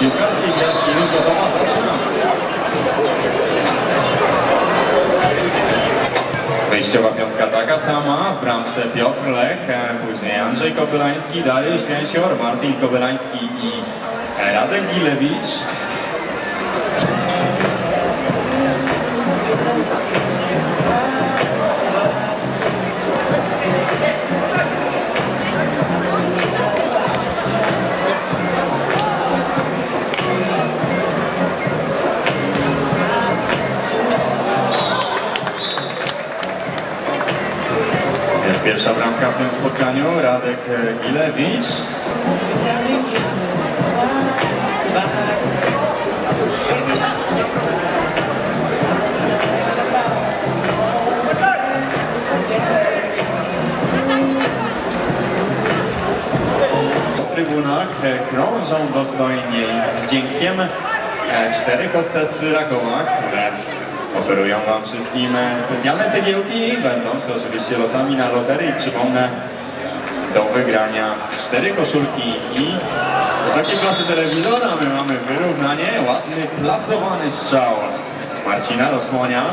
Piłkarskiej gwiazdki już gotowa, zaczyna. Wyjściowa piątka taka sama, w bramce Piotr Lech, e, później Andrzej Kobylański, Dariusz Gęsior, Martin Kobylański i Radek Gilewicz. Jest pierwsza bramka w tym spotkaniu, Radek e, Gilewicz. W trybunach e, krążą dostojnie i z wdziękiem e, cztery hostessy Rakowa, które oferują Wam wszystkim e, specjalne cegiełki, będące oczywiście losami na loterii. Przypomnę, do wygrania cztery koszulki i wysokiej klasy telewizora. My mamy wyrównanie, ładny, plasowany strzał Marcina Rosłonia.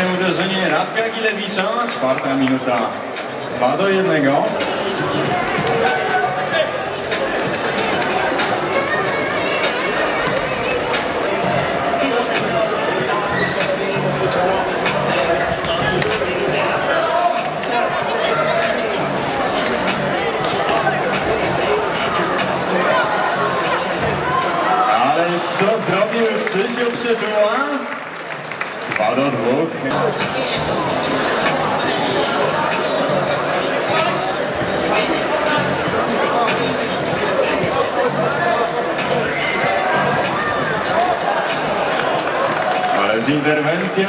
Piękne uderzenie Radka Gilewicza, czwarta minuta, 2 do 1. Ależ co zrobił Krzysiu Przytuła? 2 do 2. Ależ interwencja.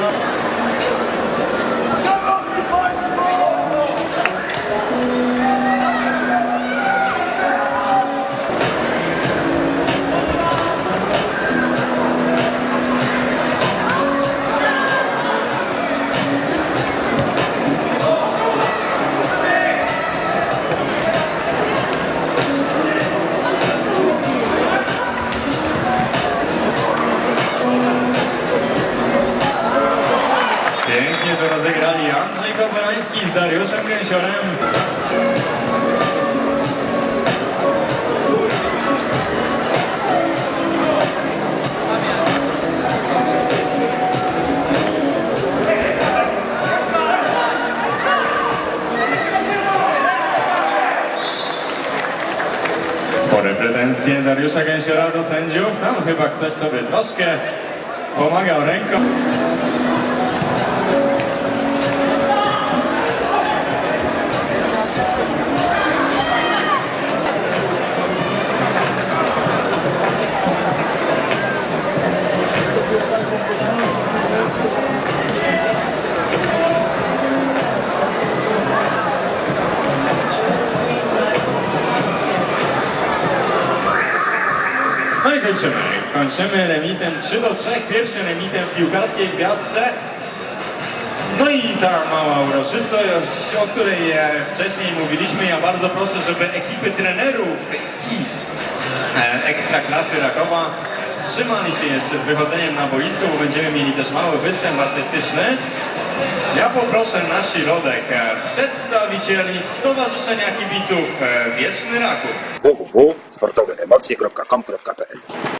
To rozegrali Andrzej Kowalański z Dariuszem Gęsiorem. Spore pretensje Dariusza Gęsiora do sędziów. Tam chyba ktoś sobie troszkę pomagał ręką. Kończymy. Kończymy remisem 3 do 3. Pierwszym remisem w piłkarskiej gwiazdce. No i ta mała uroczystość, o której wcześniej mówiliśmy. Ja bardzo proszę, żeby ekipy trenerów i e, ekstraklasy Rakowa wstrzymali się jeszcze z wychodzeniem na boisko, bo będziemy mieli też mały występ artystyczny. Ja poproszę na środek e, przedstawicieli Stowarzyszenia Kibiców e, Wieczny Raków. www.sportoweemocje.com.pl